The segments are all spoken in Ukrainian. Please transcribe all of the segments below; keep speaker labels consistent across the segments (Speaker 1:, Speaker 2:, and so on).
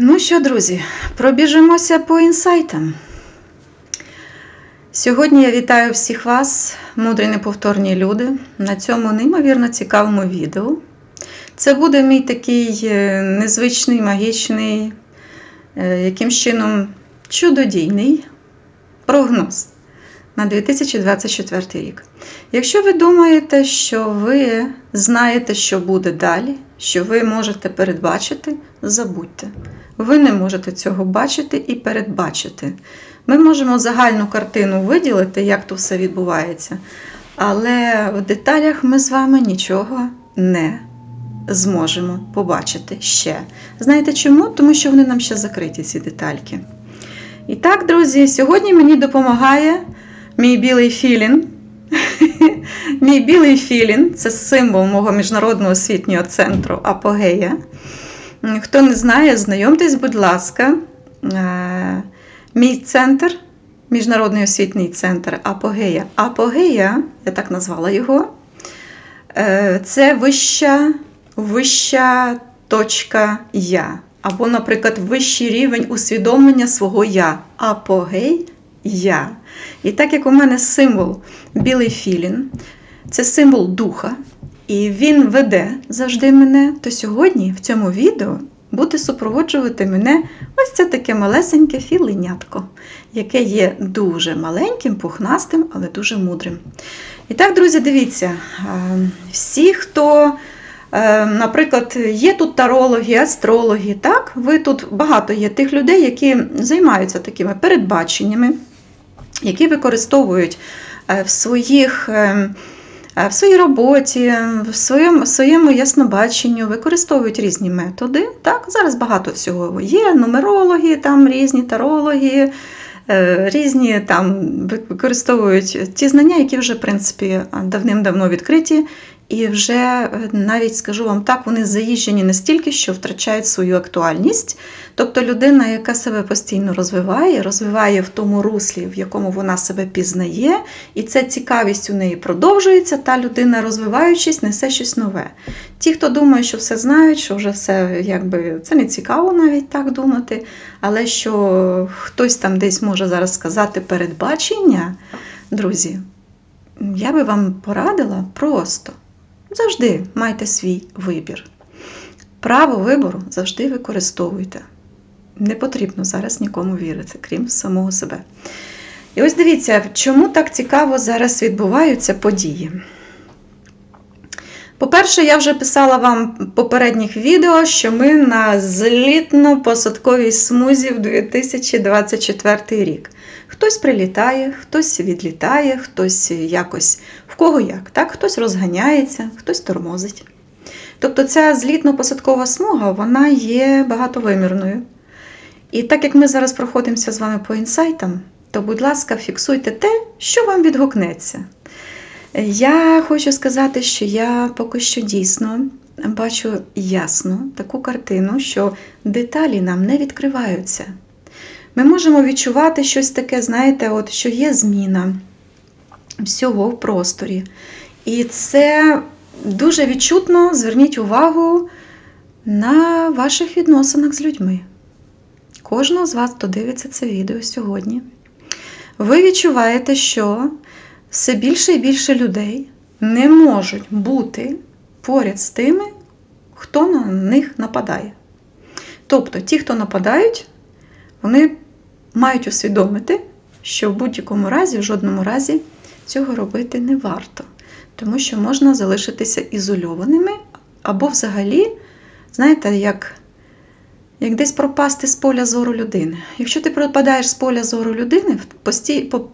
Speaker 1: Ну що, друзі, пробіжимося по інсайтам. Сьогодні я вітаю всіх вас, мудрі неповторні люди, на цьому неймовірно цікавому відео. Це буде мій такий е, незвичний, магічний, е, яким чином чудодійний прогноз на 2024 рік. Якщо ви думаєте, що ви знаєте, що буде далі, що ви можете передбачити, забудьте. Ви не можете цього бачити і передбачити. Ми можемо загальну картину виділити, як то все відбувається, але в деталях ми з вами нічого не зможемо побачити ще. Знаєте чому? Тому що вони нам ще закриті, ці детальки. І так, друзі, сьогодні мені допомагає мій білий філін. Мій білий філін це символ мого міжнародного освітнього центру Апогея. Хто не знає, знайомтесь, будь ласка, Е, мій центр, Міжнародний освітній центр Апогея. Апогея, я так назвала його, е, це вища, вища точка я. Або, наприклад, вищий рівень усвідомлення свого я. Апогей я. І так як у мене символ білий філін, це символ духа, і він веде завжди мене, то сьогодні в цьому відео буде супроводжувати мене ось це таке малесеньке філенятко, яке є дуже маленьким, пухнастим, але дуже мудрим. І так, друзі, дивіться, е, всі, хто. е, Наприклад, є тут тарологи, астрологи, так? Ви тут багато є тих людей, які займаються такими передбаченнями, які використовують е, в своїх е, в своїй роботі, в своєму, своєму яснобаченню використовують різні методи. Так? Зараз багато всього є. Нумерологи, там різні тарологи, е, різні там використовують ті знання, які вже в принципі давним-давно відкриті. І вже е, навіть скажу вам так, вони заїжджені настільки, що втрачають свою актуальність. Тобто людина, яка себе постійно розвиває, розвиває в тому руслі, в якому вона себе пізнає, і ця цікавість у неї продовжується, та людина, розвиваючись, несе щось нове. Ті, хто думає, що все знають, що вже все якби це не цікаво навіть так думати, але що хтось там десь може зараз сказати передбачення, друзі, я би вам порадила просто. Завжди майте свій вибір. Право вибору завжди використовуйте. Не потрібно зараз нікому вірити, крім самого себе. І ось дивіться, чому так цікаво зараз відбуваються події. По-перше, я вже писала вам в попередніх відео, що ми на злітно-посадковій смузі в 2024 рік. Хтось прилітає, хтось відлітає, хтось якось в кого як, так? хтось розганяється, хтось тормозить. Тобто ця злітно-посадкова смуга вона є багатовимірною. І так як ми зараз проходимося з вами по інсайтам, то, будь ласка, фіксуйте те, що вам відгукнеться. Я хочу сказати, що я поки що дійсно бачу ясно таку картину, що деталі нам не відкриваються. Ми можемо відчувати щось таке, знаєте, от, що є зміна всього в просторі. І це дуже відчутно зверніть увагу на ваших відносинах з людьми. Кожного з вас, хто дивиться це відео сьогодні, ви відчуваєте, що все більше і більше людей не можуть бути поряд з тими, хто на них нападає. Тобто, ті, хто нападають, вони мають усвідомити, що в будь-якому разі, в жодному разі цього робити не варто, тому що можна залишитися ізольованими, або взагалі, знаєте, як як десь пропасти з поля зору людини. Якщо ти пропадаєш з поля зору людини,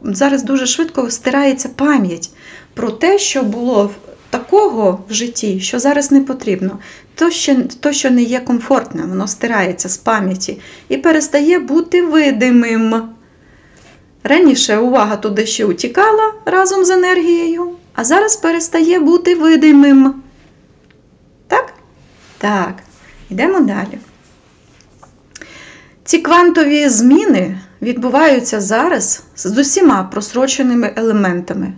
Speaker 1: зараз дуже швидко стирається пам'ять про те, що було такого в житті, що зараз не потрібно. То, що, то, що не є комфортним, воно стирається з пам'яті і перестає бути видимим. Раніше увага туди ще утікала разом з енергією, а зараз перестає бути видимим. Так? Так, йдемо далі. Ці квантові зміни відбуваються зараз з усіма просроченими елементами.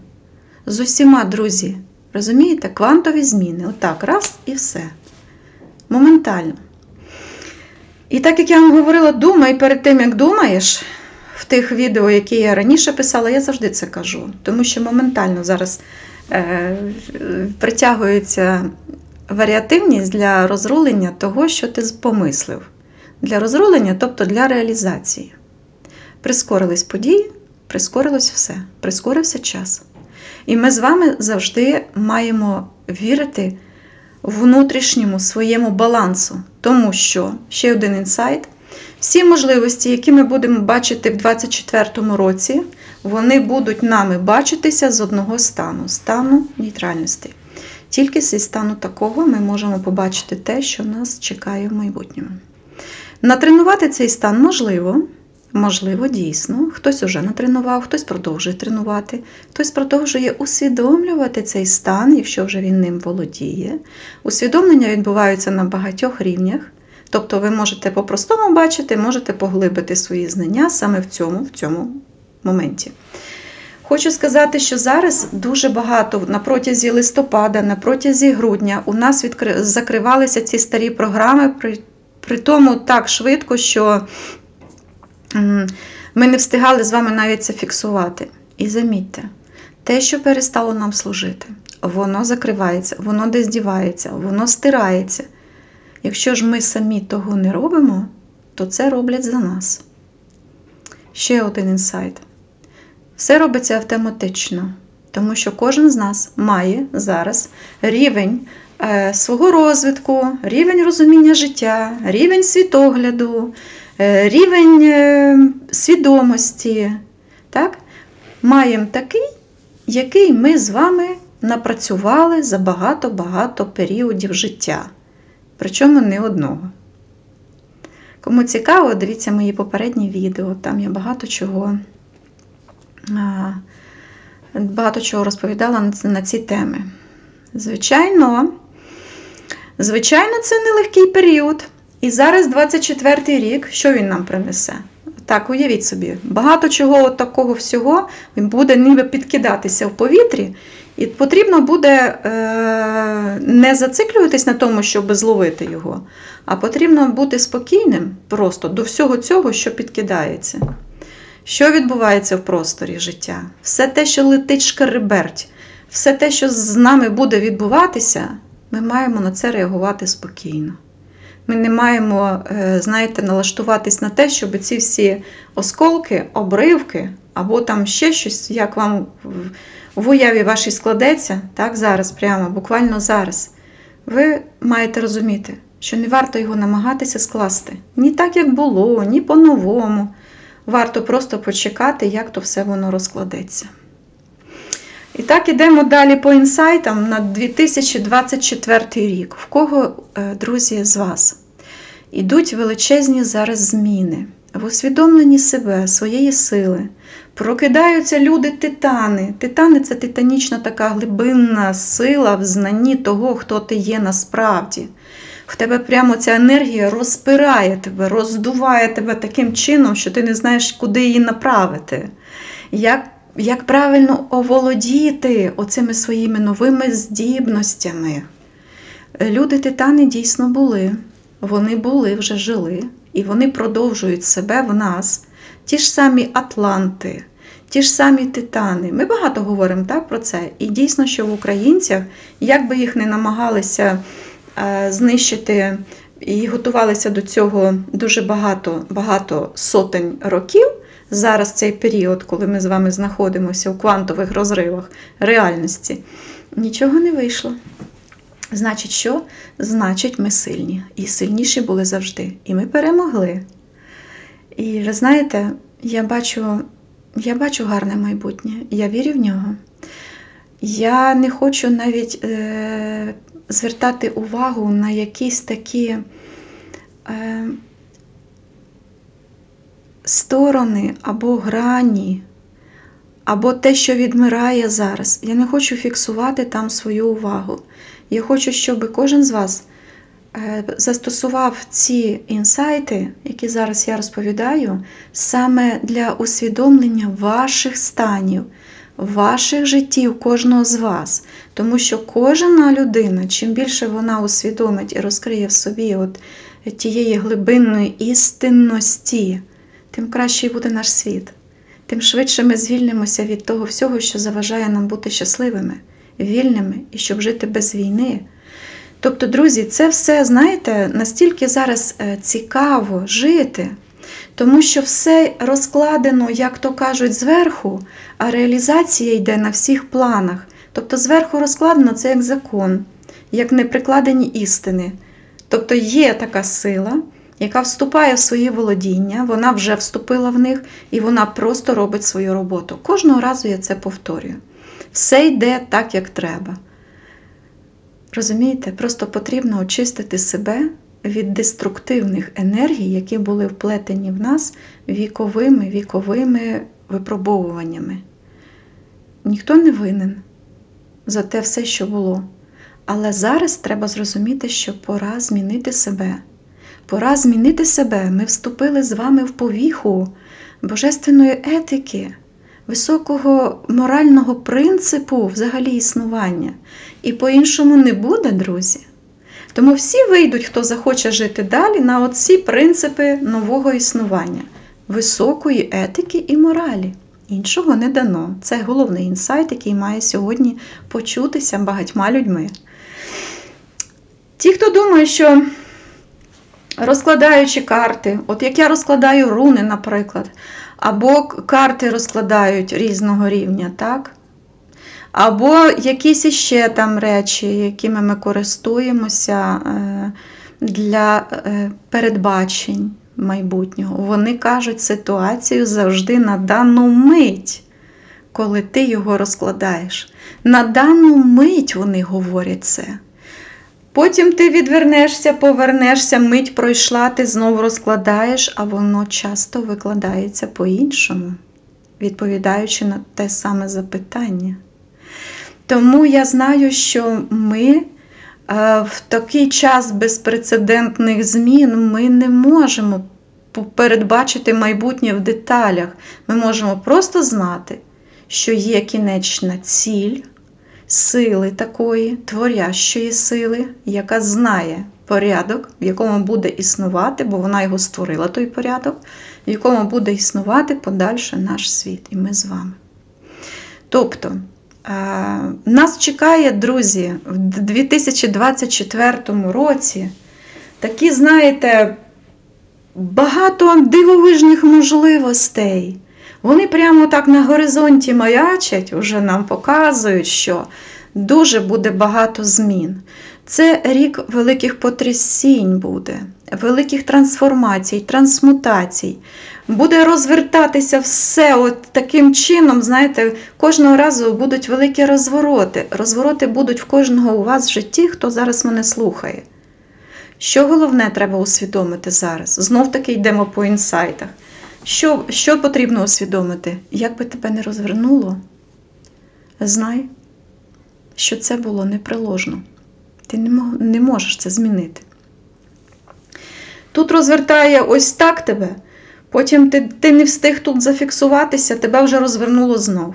Speaker 1: З усіма, друзі. Розумієте, квантові зміни. Отак, раз і все. Моментально. І так як я вам говорила, думай перед тим, як думаєш, в тих відео, які я раніше писала, я завжди це кажу. Тому що моментально зараз е, притягується варіативність для розрулення того, що ти помислив. Для розрулення, тобто для реалізації. Прискорились події, прискорилось все, прискорився час. І ми з вами завжди маємо вірити внутрішньому своєму балансу, тому що ще один інсайт. Всі можливості, які ми будемо бачити в 2024 році, вони будуть нами бачитися з одного стану стану нейтральності. Тільки зі стану такого ми можемо побачити те, що нас чекає в майбутньому. Натренувати цей стан можливо, можливо, дійсно. Хтось уже натренував, хтось продовжує тренувати, хтось продовжує усвідомлювати цей стан, якщо вже він ним володіє. Усвідомлення відбуваються на багатьох рівнях. Тобто ви можете по-простому бачити, можете поглибити свої знання саме в цьому, в цьому моменті. Хочу сказати, що зараз дуже багато на протязі листопада, на протязі грудня у нас відкри... закривалися ці старі програми, при, при тому так швидко, що ми не встигали з вами навіть це фіксувати. І замітьте, те, що перестало нам служити, воно закривається, воно десь дівається, воно стирається. Якщо ж ми самі того не робимо, то це роблять за нас. Ще один інсайт. Все робиться автоматично, тому що кожен з нас має зараз рівень е, свого розвитку, рівень розуміння життя, рівень світогляду, рівень е, свідомості. Так? Маємо такий, який ми з вами напрацювали за багато-багато періодів життя. Причому не одного. Кому цікаво, дивіться мої попередні відео, там я багато чого багато чого розповідала на ці теми. Звичайно, звичайно, це нелегкий період. І зараз 24 й рік, що він нам принесе? Так, уявіть собі, багато чого от такого всього він буде ніби підкидатися в повітрі, і потрібно буде е, не зациклюватись на тому, щоб зловити його, а потрібно бути спокійним просто до всього цього, що підкидається. Що відбувається в просторі життя? Все те, що летить шкереберть, все те, що з нами буде відбуватися, ми маємо на це реагувати спокійно. Ми не маємо, е, знаєте, налаштуватись на те, щоб ці всі осколки, обривки, або там ще щось, як вам в уяві вашій складеться, так, зараз, прямо, буквально зараз, ви маєте розуміти, що не варто його намагатися скласти. Ні так, як було, ні по-новому. Варто просто почекати, як то все воно розкладеться. І так, ідемо далі по інсайтам на 2024 рік. В кого, е, друзі, з вас? Ідуть величезні зараз зміни в усвідомленні себе, своєї сили. Прокидаються люди-титани. Титани це титанічна така глибинна сила в знанні того, хто ти є насправді. В тебе прямо ця енергія розпирає тебе, роздуває тебе таким чином, що ти не знаєш, куди її направити. Як як правильно оволодіти оцими своїми новими здібностями. Люди титани дійсно були, вони були, вже жили, і вони продовжують себе в нас, ті ж самі Атланти, ті ж самі титани. Ми багато говоримо так, про це. І дійсно, що в українцях, як би їх не намагалися Е, знищити і готувалися до цього дуже багато, багато сотень років. Зараз цей період, коли ми з вами знаходимося у квантових розривах реальності, нічого не вийшло. Значить, що? Значить, ми сильні. І сильніші були завжди. І ми перемогли. І ви знаєте, я бачу я бачу гарне майбутнє, я вірю в нього. Я не хочу навіть е, звертати увагу на якісь такі е, сторони або грані, або те, що відмирає зараз. Я не хочу фіксувати там свою увагу. Я хочу, щоб кожен з вас е, застосував ці інсайти, які зараз я розповідаю, саме для усвідомлення ваших станів ваших життів, кожного з вас. Тому що кожна людина, чим більше вона усвідомить і розкриє в собі от тієї глибинної істинності, тим кращий буде наш світ. Тим швидше ми звільнимося від того всього, що заважає нам бути щасливими, вільними і щоб жити без війни. Тобто, друзі, це все, знаєте, настільки зараз е, цікаво жити, тому що все розкладено, як то кажуть, зверху, а реалізація йде на всіх планах. Тобто, зверху розкладено це як закон, як неприкладені істини. Тобто є така сила, яка вступає в свої володіння, вона вже вступила в них, і вона просто робить свою роботу. Кожного разу я це повторюю. Все йде так, як треба. Розумієте, просто потрібно очистити себе від деструктивних енергій, які були вплетені в нас віковими віковими випробовуваннями. Ніхто не винен за те все, що було. Але зараз треба зрозуміти, що пора змінити себе. Пора змінити себе. Ми вступили з вами в повіху божественної етики, високого морального принципу взагалі існування. І по-іншому не буде, друзі. Тому всі вийдуть, хто захоче жити далі, на оці принципи нового існування, високої етики і моралі. Іншого не дано. Це головний інсайт, який має сьогодні почутися багатьма людьми. Ті, хто думає, що розкладаючи карти, от як я розкладаю руни, наприклад, або карти розкладають різного рівня, так? Або якісь іще там речі, якими ми користуємося е, для е, передбачень майбутнього. Вони кажуть ситуацію завжди на дану мить, коли ти його розкладаєш. На дану мить вони говорять це. Потім ти відвернешся, повернешся, мить пройшла, ти знову розкладаєш, а воно часто викладається по-іншому, відповідаючи на те саме запитання. Тому я знаю, що ми е, в такий час безпрецедентних змін ми не можемо передбачити майбутнє в деталях. Ми можемо просто знати, що є кінечна ціль сили такої, творящої сили, яка знає порядок, в якому буде існувати, бо вона його створила, той порядок, в якому буде існувати подальше наш світ, і ми з вами. Тобто, нас чекає, друзі, в 2024 році такі, знаєте, багато дивовижних можливостей. Вони прямо так на горизонті маячать, вже нам показують, що дуже буде багато змін. Це рік великих потрясінь буде, великих трансформацій, трансмутацій. Буде розвертатися все от таким чином, знаєте, кожного разу будуть великі розвороти. Розвороти будуть в кожного у вас в житті, хто зараз мене слухає. Що головне треба усвідомити зараз? Знов таки йдемо по інсайтах. Що, що потрібно усвідомити? Як би тебе не розвернуло, знай, що це було неприложно. Ти не, можеш це змінити. Тут розвертає ось так тебе, потім ти, ти не встиг тут зафіксуватися, тебе вже розвернуло знов.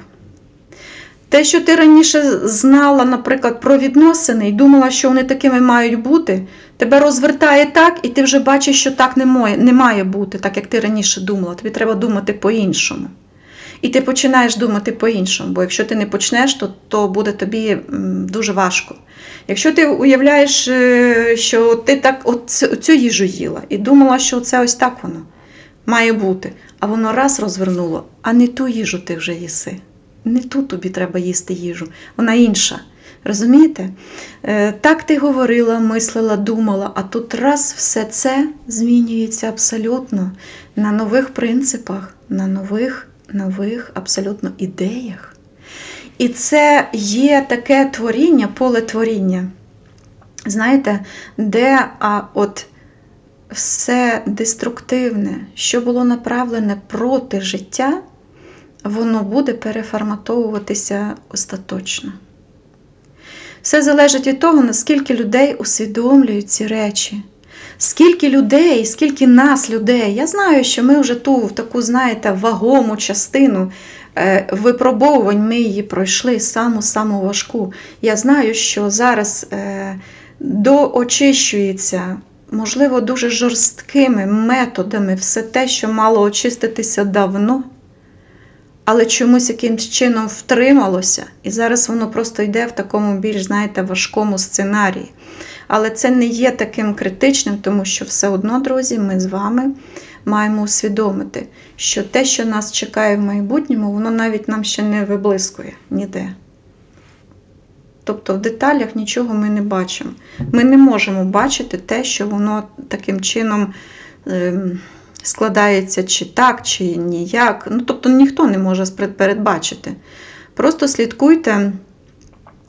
Speaker 1: Те, що ти раніше знала, наприклад, про відносини і думала, що вони такими мають бути, тебе розвертає так, і ти вже бачиш, що так не має, не має бути, так як ти раніше думала. Тобі треба думати по-іншому. І ти починаєш думати по-іншому, бо якщо ти не почнеш, то то буде тобі дуже важко. Якщо ти уявляєш, е, що ти так цю їжу їла і думала, що це ось так воно має бути, а воно раз розвернуло, а не ту їжу ти вже їси. Не тут тобі треба їсти їжу, вона інша. Розумієте? Е, так ти говорила, мислила, думала, а тут раз все це змінюється абсолютно на нових принципах, на нових, нових абсолютно ідеях. І це є таке творіння, поле творіння. Знаєте, де а от все деструктивне, що було направлене проти життя воно буде переформатовуватися остаточно. Все залежить від того, наскільки людей усвідомлюють ці речі. Скільки людей, скільки нас, людей. Я знаю, що ми вже ту таку, знаєте, вагому частину е, випробовувань ми її пройшли саму-саму важку. Я знаю, що зараз е, доочищується можливо, дуже жорсткими методами все те, що мало очиститися давно, але чомусь якимсь чином втрималося, і зараз воно просто йде в такому більш, знаєте, важкому сценарії. Але це не є таким критичним, тому що все одно, друзі, ми з вами маємо усвідомити, що те, що нас чекає в майбутньому, воно навіть нам ще не виблискує ніде. Тобто в деталях нічого ми не бачимо. Ми не можемо бачити те, що воно таким чином ем, складається чи так, чи ніяк. Ну, тобто ніхто не може передбачити. Просто слідкуйте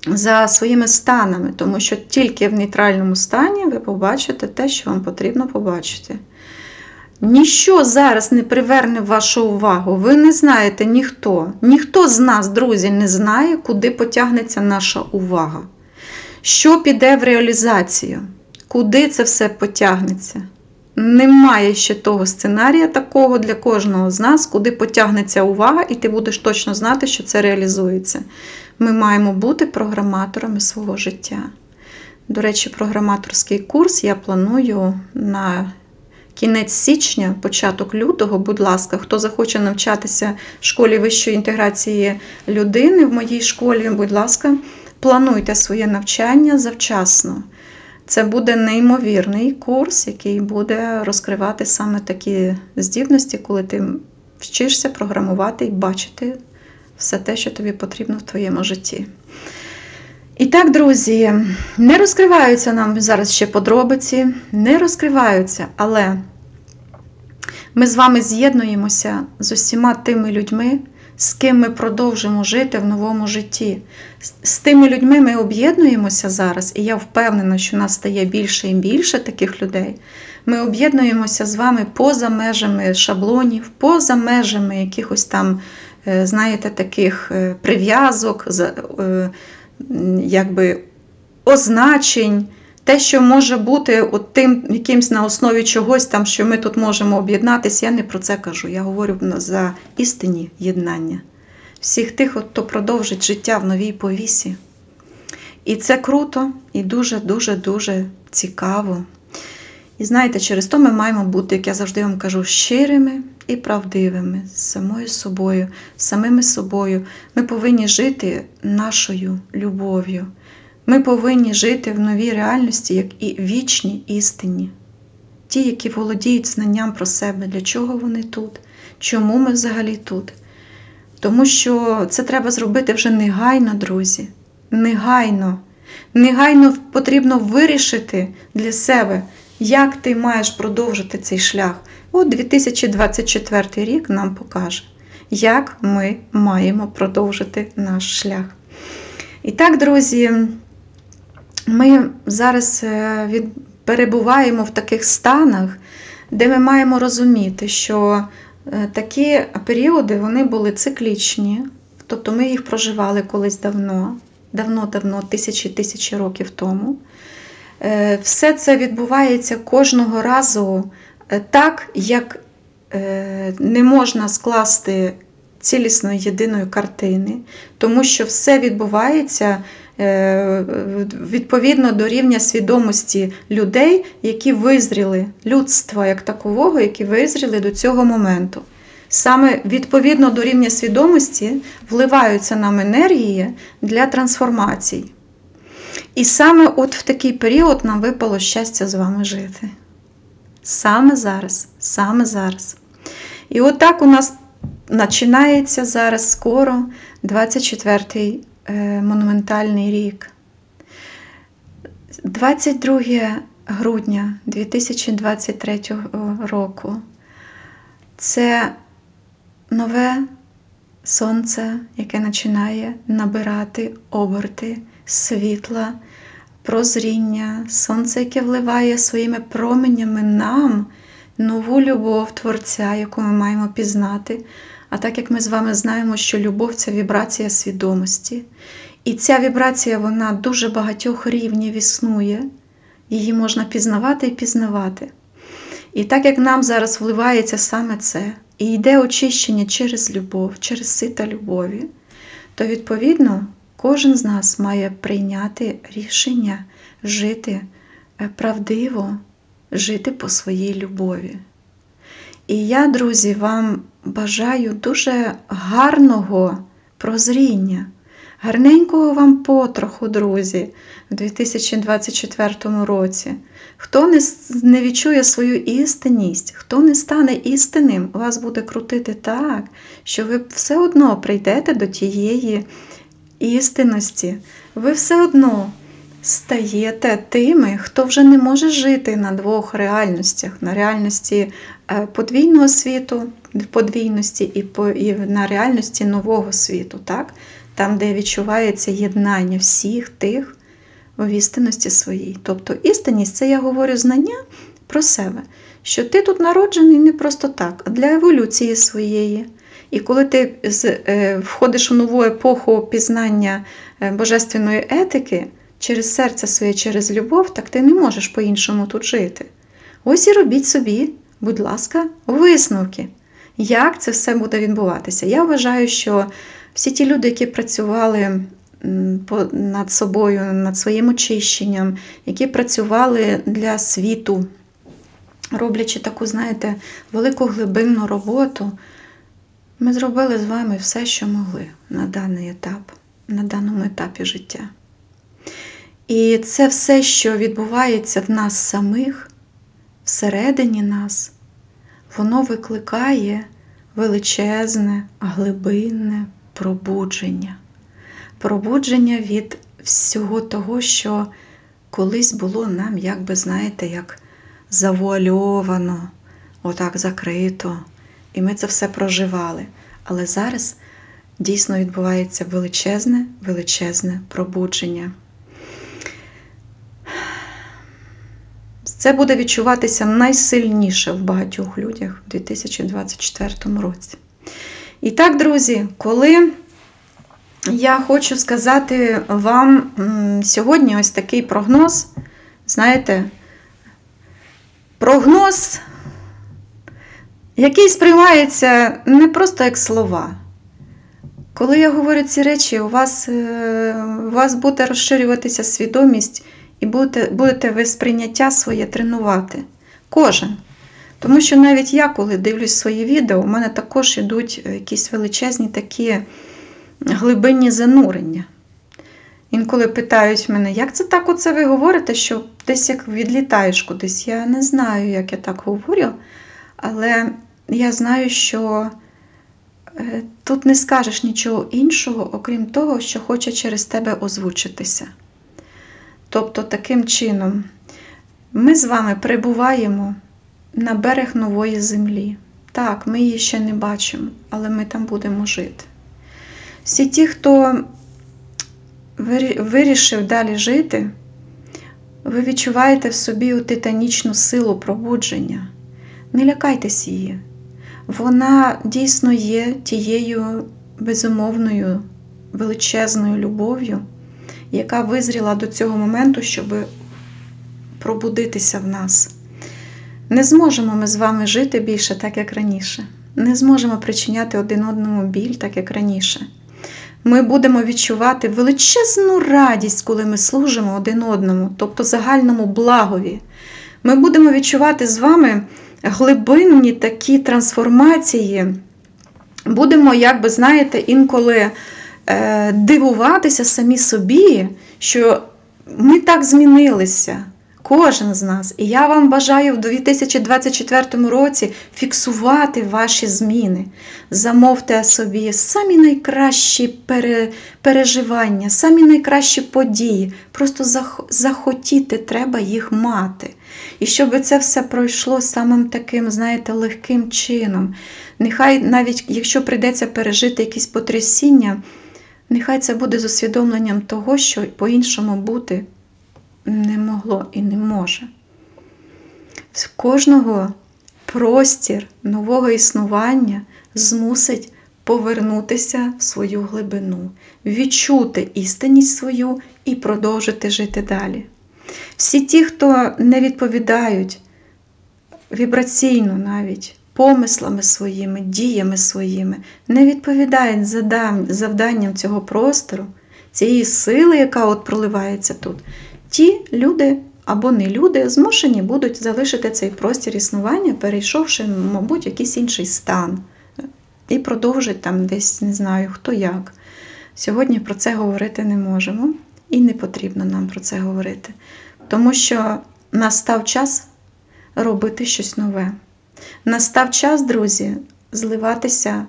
Speaker 1: за своїми станами, тому що тільки в нейтральному стані ви побачите те, що вам потрібно побачити. Ніщо зараз не приверне вашу увагу. Ви не знаєте ніхто. Ніхто з нас, друзі, не знає, куди потягнеться наша увага. Що піде в реалізацію? Куди це все потягнеться? Немає ще того сценарія такого для кожного з нас, куди потягнеться увага, і ти будеш точно знати, що це реалізується. Ми маємо бути програматорами свого життя. До речі, програматорський курс я планую на кінець січня, початок лютого, будь ласка, хто захоче навчатися в школі вищої інтеграції людини в моїй школі, будь ласка, плануйте своє навчання завчасно. Це буде неймовірний курс, який буде розкривати саме такі здібності, коли ти вчишся програмувати і бачити все те, що тобі потрібно в твоєму житті. І так, друзі, не розкриваються нам зараз ще подробиці, не розкриваються, але ми з вами з'єднуємося з усіма тими людьми, з ким ми продовжимо жити в новому житті. З- тими людьми ми об'єднуємося зараз, і я впевнена, що нас стає більше і більше таких людей. Ми об'єднуємося з вами поза межами шаблонів, поза межами якихось там, е, знаєте, таких е, прив'язок, е, якби означень, те, що може бути от тим якимсь на основі чогось там, що ми тут можемо об'єднатися, я не про це кажу. Я говорю за істинні єднання. Всіх тих, хто продовжить життя в новій повісі. І це круто, і дуже-дуже дуже цікаво. І знаєте, через то ми маємо бути, як я завжди вам кажу, щирими і правдивими з самою собою, самими собою. Ми повинні жити нашою любов'ю. Ми повинні жити в новій реальності, як і вічні істинні. Ті, які володіють знанням про себе, для чого вони тут, чому ми взагалі тут. Тому що це треба зробити вже негайно, друзі. Негайно. Негайно потрібно вирішити для себе, як ти маєш продовжити цей шлях. От 2024 рік нам покаже, як ми маємо продовжити наш шлях. І так, друзі, ми зараз е, перебуваємо в таких станах, де ми маємо розуміти, що е, такі періоди вони були циклічні, тобто ми їх проживали колись давно, давно-давно, тисячі тисячі років тому. Е, Все це відбувається кожного разу так, як не можна скласти цілісної єдиної картини, тому що все відбувається відповідно до рівня свідомості людей, які визріли, людства як такового, які визріли до цього моменту. Саме відповідно до рівня свідомості вливаються нам енергії для трансформацій. І саме от в такий період нам випало щастя з вами жити. Саме зараз, саме зараз. І от у нас починається зараз скоро 24-й е, монументальний рік. 22 грудня 2023 року. Це нове сонце, яке починає набирати оберти світла, прозріння, сонце, яке вливає своїми променями нам нову любов Творця, яку ми маємо пізнати. А так як ми з вами знаємо, що любов це вібрація свідомості. І ця вібрація, вона дуже багатьох рівнів існує. Її можна пізнавати і пізнавати. І так як нам зараз вливається саме це, і йде очищення через любов, через сита любові, то відповідно кожен з нас має прийняти рішення жити е, правдиво, жити по своїй любові. І я, друзі, вам бажаю дуже гарного прозріння, гарненького вам потроху, друзі, в 2024 році. Хто не, відчує свою істинність, хто не стане істинним, вас буде крутити так, що ви все одно прийдете до тієї істинності. Ви все одно стаєте тими, хто вже не може жити на двох реальностях: на реальності е, подвійного світу, подвійності і, на реальності нового світу, так? там, де відчувається єднання всіх тих в істинності своїй. Тобто істинність це я говорю знання про себе, що ти тут народжений не просто так, а для еволюції своєї. І коли ти е, входиш у нову епоху пізнання е, божественної етики через серце своє, через любов, так ти не можеш по-іншому тут жити. Ось і робіть собі, будь ласка, висновки, як це все буде відбуватися. Я вважаю, що всі ті люди, які працювали над собою, над своїм очищенням, які працювали для світу, роблячи таку, знаєте, велику глибинну роботу, ми зробили з вами все, що могли на даний етап, на даному етапі життя. І це все, що відбувається в нас самих, всередині нас, воно викликає величезне, глибинне пробудження. Пробудження від всього того, що колись було нам, як би знаєте, як завуальовано, отак закрито. І ми це все проживали. Але зараз дійсно відбувається величезне, величезне пробудження. Це буде відчуватися найсильніше в багатьох людях у 2024 році. І так, друзі, коли я хочу сказати вам сьогодні ось такий прогноз, знаєте, прогноз, який сприймається не просто як слова. Коли я говорю ці речі, у вас, е, у вас буде розширюватися свідомість і будете, будете ви сприйняття своє тренувати. Кожен. Тому що навіть я, коли дивлюсь свої відео, у мене також йдуть якісь величезні такі глибинні занурення. Інколи питають мене, як це так оце ви говорите, що десь як відлітаєш кудись. Я не знаю, як я так говорю, але я знаю, що е, тут не скажеш нічого іншого, окрім того, що хоче через тебе озвучитися. Тобто, таким чином, ми з вами прибуваємо на берег нової землі. Так, ми її ще не бачимо, але ми там будемо жити. Всі ті, хто вирішив далі жити, ви відчуваєте в собі титанічну силу пробудження. Не лякайтесь її. Вона дійсно є тією безумовною величезною любов'ю, яка визріла до цього моменту, щоб пробудитися в нас. Не зможемо ми з вами жити більше так, як раніше. Не зможемо причиняти один одному біль, так як раніше. Ми будемо відчувати величезну радість, коли ми служимо один одному, тобто загальному благові. Ми будемо відчувати з вами глибинні такі трансформації. Будемо, як би знаєте, інколи дивуватися самі собі, що ми так змінилися. Кожен з нас. І я вам бажаю в 2024 році фіксувати ваші зміни. Замовте собі самі найкращі пере, переживання, самі найкращі події. Просто зах, захотіти треба їх мати. І щоб це все пройшло самим таким, знаєте, легким чином. Нехай навіть якщо прийдеться пережити якісь потрясіння, нехай це буде з усвідомленням того, що по-іншому бути не могло і не може. В кожного простір нового існування змусить повернутися в свою глибину, відчути істинність свою і продовжити жити далі. Всі ті, хто не відповідають вібраційно навіть помислами своїми, діями своїми, не відповідають завданням цього простору, цієї сили, яка от проливається тут, ті люди або не люди змушені будуть залишити цей простір існування, перейшовши, мабуть, якийсь інший стан. І продовжить там десь не знаю хто як. Сьогодні про це говорити не можемо, і не потрібно нам про це говорити. Тому що настав час робити щось нове. Настав час, друзі, зливатися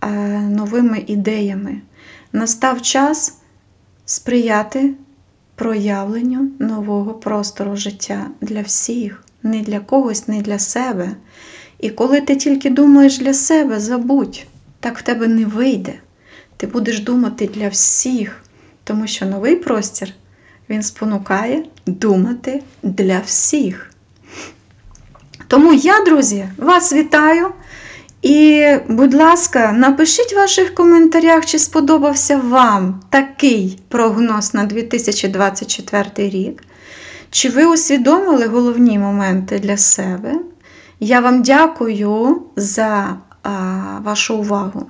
Speaker 1: е, новими ідеями. Настав час сприяти проявленню нового простору життя для всіх, не для когось, не для себе. І коли ти тільки думаєш для себе, забудь, так в тебе не вийде. Ти будеш думати для всіх, тому що новий простір він спонукає думати для всіх. Тому я, друзі, вас вітаю. І, будь ласка, напишіть в ваших коментарях, чи сподобався вам такий прогноз на 2024 рік. Чи ви усвідомили головні моменти для себе? Я вам дякую за а, вашу увагу.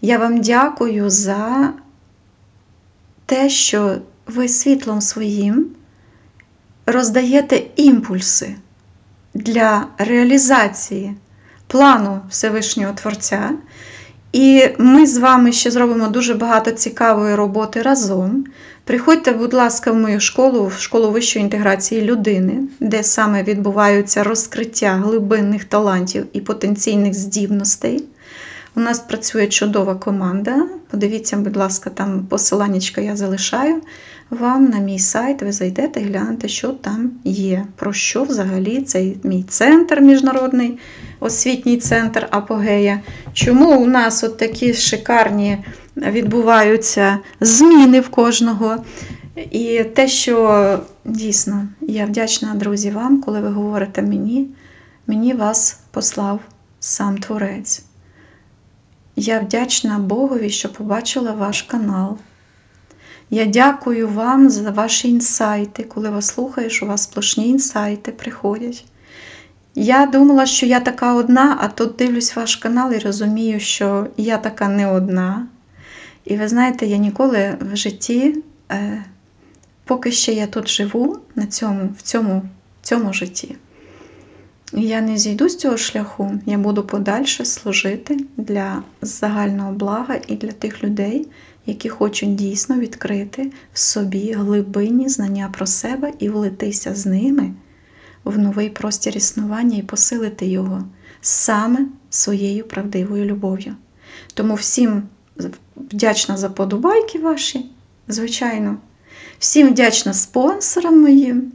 Speaker 1: Я вам дякую за те, що ви світлом своїм роздаєте імпульси для реалізації плану Всевишнього Творця. І ми з вами ще зробимо дуже багато цікавої роботи разом. Приходьте, будь ласка, в мою школу, в школу вищої інтеграції людини, де саме відбуваються розкриття глибинних талантів і потенційних здібностей. У нас працює чудова команда. Подивіться, будь ласка, там посиланнячка я залишаю вам на мій сайт. Ви зайдете, глянете, що там є. Про що взагалі цей мій центр, міжнародний освітній центр Апогея. Чому у нас от такі шикарні відбуваються зміни в кожного? І те, що дійсно я вдячна, друзі, вам, коли ви говорите мені, мені вас послав сам Творець. Я вдячна Богові, що побачила ваш канал. Я дякую вам за ваші інсайти. Коли вас слухаєш, у вас сплошні інсайти приходять. Я думала, що я така одна, а тут дивлюсь ваш канал і розумію, що я така не одна. І ви знаєте, я ніколи в житті, е, поки ще я тут живу на цьому, в цьому, в цьому житті, я не зійду з цього шляху, я буду подальше служити для загального блага і для тих людей, які хочуть дійсно відкрити в собі глибинні знання про себе і влитися з ними в новий простір існування і посилити його саме своєю правдивою любов'ю. Тому всім вдячна за подобайки ваші, звичайно. Всім вдячна спонсорам моїм.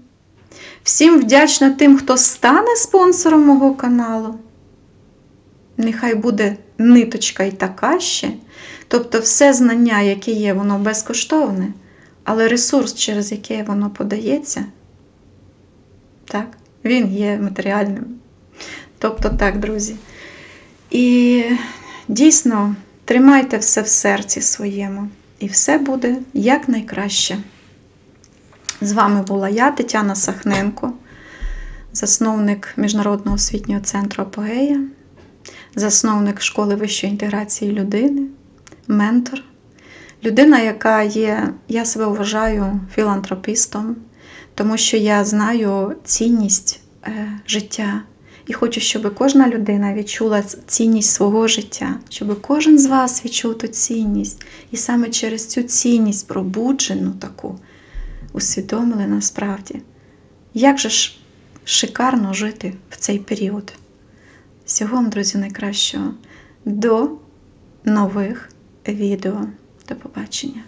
Speaker 1: Всім вдячна тим, хто стане спонсором мого каналу. Нехай буде ниточка і така ще. Тобто, все знання, яке є, воно безкоштовне, але ресурс, через який воно подається, так, він є матеріальним. Тобто так, друзі. І дійсно тримайте все в серці своєму, і все буде якнайкраще. З вами була я, Тетяна Сахненко, засновник Міжнародного освітнього центру Апогея, засновник школи вищої інтеграції людини, ментор, людина, яка є, я себе вважаю філантропістом, тому що я знаю цінність е, життя. І хочу, щоб кожна людина відчула цінність свого життя, щоб кожен з вас відчув ту цінність. І саме через цю цінність, пробуджену таку, усвідомили насправді, як же ж шикарно жити в цей період. Всього вам, друзі, найкращого. До нових відео. До побачення!